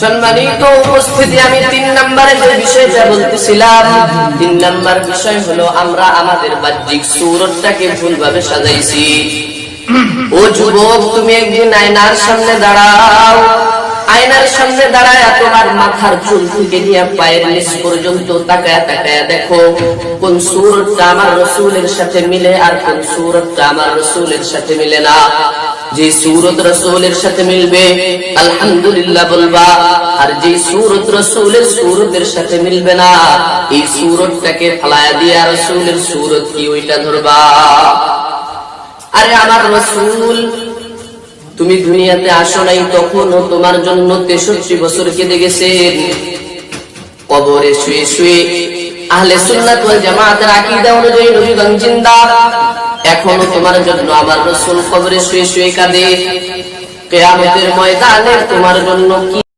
সম্মানিত উপস্থিতি, আমি তিন নম্বরে যে বিষয়টা বলতেছিলাম, তিন নম্বর বিষয় হলো আমরা আমাদের বাহ্যিক সুরতটাকে ভুলভাবে সাজাইছি। ও যুবক, তুমি একদিন আয়নার সামনে দাঁড়াও। আয়নার সামনে দাঁড়ায় তোমার মাথার চুল থেকে নিয়ে পায়ের নিচ পর্যন্ত তাকায় তাকায় দেখো, কোন সুরতটা আমার রসুলের সাথে মিলে আর কোন সুরতটা আমার রসুলের সাথে মিলে না। যে সুরত রসুলের সাথে মিলবে, আলহামদুলিল্লাহ বলবা, আর যে সুরত রসুলের সুরতের সাথে মিলবে না, এই সুরতটাকে ফালায়া দিয়ে রসুলের সুরত কি ওইটা ধরবা? আরে আমার রসুল, তুমি দুনিয়াতে আসো নাই, তখনও তোমার জন্য তেষট্টি বছর কেঁদে গেছেন কবরে শুয়ে শুয়ে আহলে সুন্নাত ওয়াল জামাতের আকীদা অনুযায়ী নবীগঞ্জ জিন্দা। এখনও তোমার জন্য আমার রসুল কবরে শুয়ে শুয়ে কাঁদে। কেয়ামতের ময়দানে তোমার জন্য কি